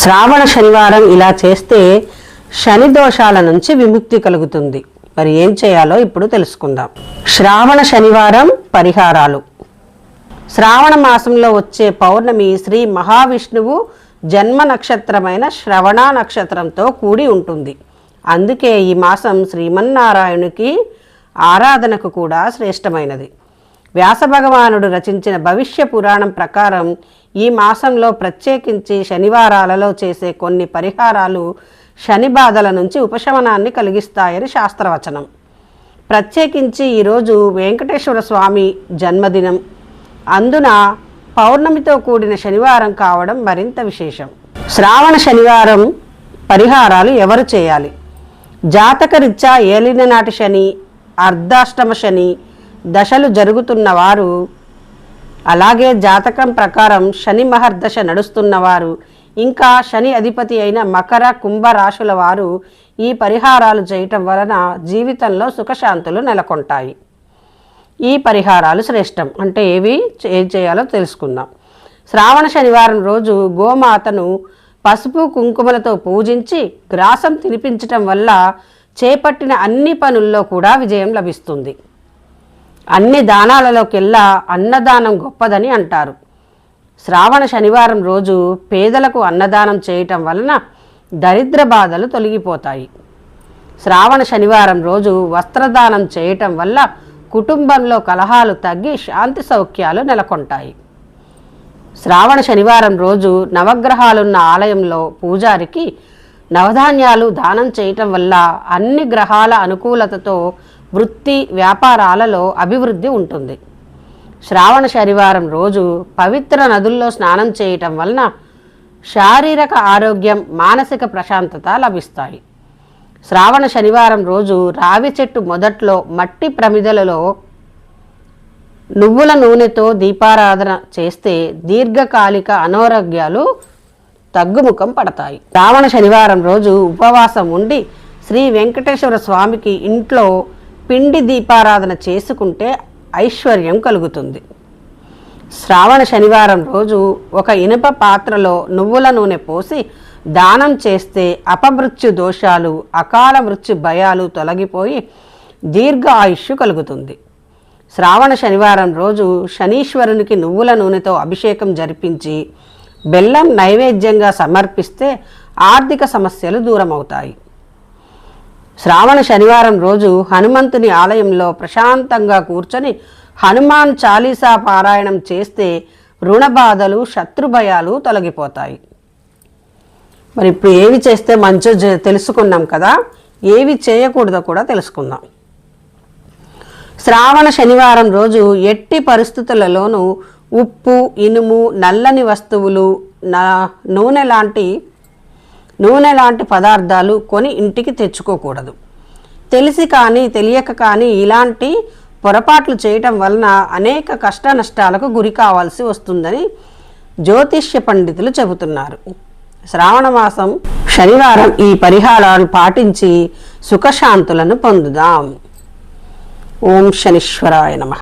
శ్రావణ శనివారం ఇలా చేస్తే శని దోషాల నుంచి విముక్తి కలుగుతుంది. మరి ఏం చేయాలో ఇప్పుడు తెలుసుకుందాం. శ్రావణ శనివారం పరిహారాలు. శ్రావణ మాసంలో వచ్చే పౌర్ణమి శ్రీ మహావిష్ణువు జన్మ నక్షత్రమైన శ్రవణ నక్షత్రంతో కూడి ఉంటుంది. అందుకే ఈ మాసం శ్రీమన్నారాయణునికి ఆరాధనకు కూడా శ్రేష్టమైనది. వ్యాస భగవానుడు రచించిన భవిష్య పురాణం ప్రకారం ఈ మాసంలో ప్రత్యేకించి శనివారాలలో చేసే కొన్ని పరిహారాలు శని బాధల నుంచి ఉపశమనాన్ని కలిగిస్తాయని శాస్త్రవచనం. ప్రత్యేకించి ఈరోజు వెంకటేశ్వర స్వామి జన్మదినం. అందున పౌర్ణమితో కూడిన శనివారం కావడం మరింత విశేషం. శ్రావణ శనివారం పరిహారాలు ఎవరు చేయాలి? జాతకరీత్యా ఏలిన నాటి శని అర్ధాష్టమ శని దశలు జరుగుతున్నవారు అలాగే జాతకం ప్రకారం శని మహర్దశ నడుస్తున్నవారు ఇంకా శని అధిపతి అయిన మకర కుంభ రాశుల వారు ఈ పరిహారాలు చేయటం వలన జీవితంలో సుఖశాంతులు నెలకొంటాయి. ఈ పరిహారాలు శ్రేష్టం. అంటే ఏవి? ఏం చేయాలో తెలుసుకుందాం. శ్రావణ శనివారం రోజు గోమాతను పసుపు కుంకుమలతో పూజించి గ్రాసం తినిపించటం వల్ల చేపట్టిన అన్ని పనుల్లో కూడా విజయం లభిస్తుంది. అన్ని దానాలలోకెల్లా అన్నదానం గొప్పదని అంటారు. శ్రావణ శనివారం రోజు పేదలకు అన్నదానం చేయటం వలన దరిద్ర బాధలు తొలగిపోతాయి. శ్రావణ శనివారం రోజు వస్త్రదానం చేయటం వల్ల కుటుంబంలో కలహాలు తగ్గి శాంతి సౌఖ్యాలు నెలకొంటాయి. శ్రావణ శనివారం రోజు నవగ్రహాలున్న ఆలయంలో పూజారికి నవధాన్యాలు దానం చేయటం వల్ల అన్ని గ్రహాల అనుకూలతతో వృత్తి వ్యాపారాలలో అభివృద్ధి ఉంటుంది. శ్రావణ శనివారం రోజు పవిత్ర నదుల్లో స్నానం చేయటం వలన శారీరక ఆరోగ్యం మానసిక ప్రశాంతత లభిస్తాయి. శ్రావణ శనివారం రోజు రావి చెట్టు మొదట్లో మట్టి ప్రమిదలలో నువ్వుల నూనెతో దీపారాధన చేస్తే దీర్ఘకాలిక అనారోగ్యాలు తగ్గుముఖం పడతాయి. శ్రావణ శనివారం రోజు ఉపవాసం ఉండి శ్రీ వెంకటేశ్వర స్వామికి ఇంట్లో పిండి దీపారాధన చేసుకుంటే ఐశ్వర్యం కలుగుతుంది. శ్రావణ శనివారం రోజు ఒక ఇనుప పాత్రలో నువ్వుల నూనె పోసి దానం చేస్తే అపమృత్యు దోషాలు అకాల మృత్యు భయాలు తొలగిపోయి దీర్ఘ ఆయుష్ కలుగుతుంది. శ్రావణ శనివారం రోజు శనీశ్వరునికి నువ్వుల నూనెతో అభిషేకం జరిపించి బెల్లం నైవేద్యంగా సమర్పిస్తే ఆర్థిక సమస్యలు దూరమవుతాయి. శ్రావణ శనివారం రోజు హనుమంతుని ఆలయంలో ప్రశాంతంగా కూర్చొని హనుమాన్ చాలీసా పారాయణం చేస్తే రుణబాధలు శత్రుభయాలు తొలగిపోతాయి. మరి ఇప్పుడు ఏవి చేస్తే మంచో తెలుసుకున్నాం కదా. ఏవి చేయకూడదో కూడా తెలుసుకుందాం. శ్రావణ శనివారం రోజు ఎట్టి పరిస్థితులలోనూ ఉప్పు ఇనుము నల్లని వస్తువులు నా నూనె లాంటి నూనె లాంటి పదార్థాలు కొని ఇంటికి తెచ్చుకోకూడదు. తెలిసి కానీ తెలియక కానీ ఇలాంటి పొరపాట్లు చేయటం వలన అనేక కష్ట నష్టాలకు గురి కావాల్సి వస్తుందని జ్యోతిష్య పండితులు చెబుతున్నారు. శ్రావణ మాసం శనివారం ఈ పరిహారాలు పాటించి సుఖశాంతులను పొందుదాం. ఓం శనిశ్వరాయ నమః.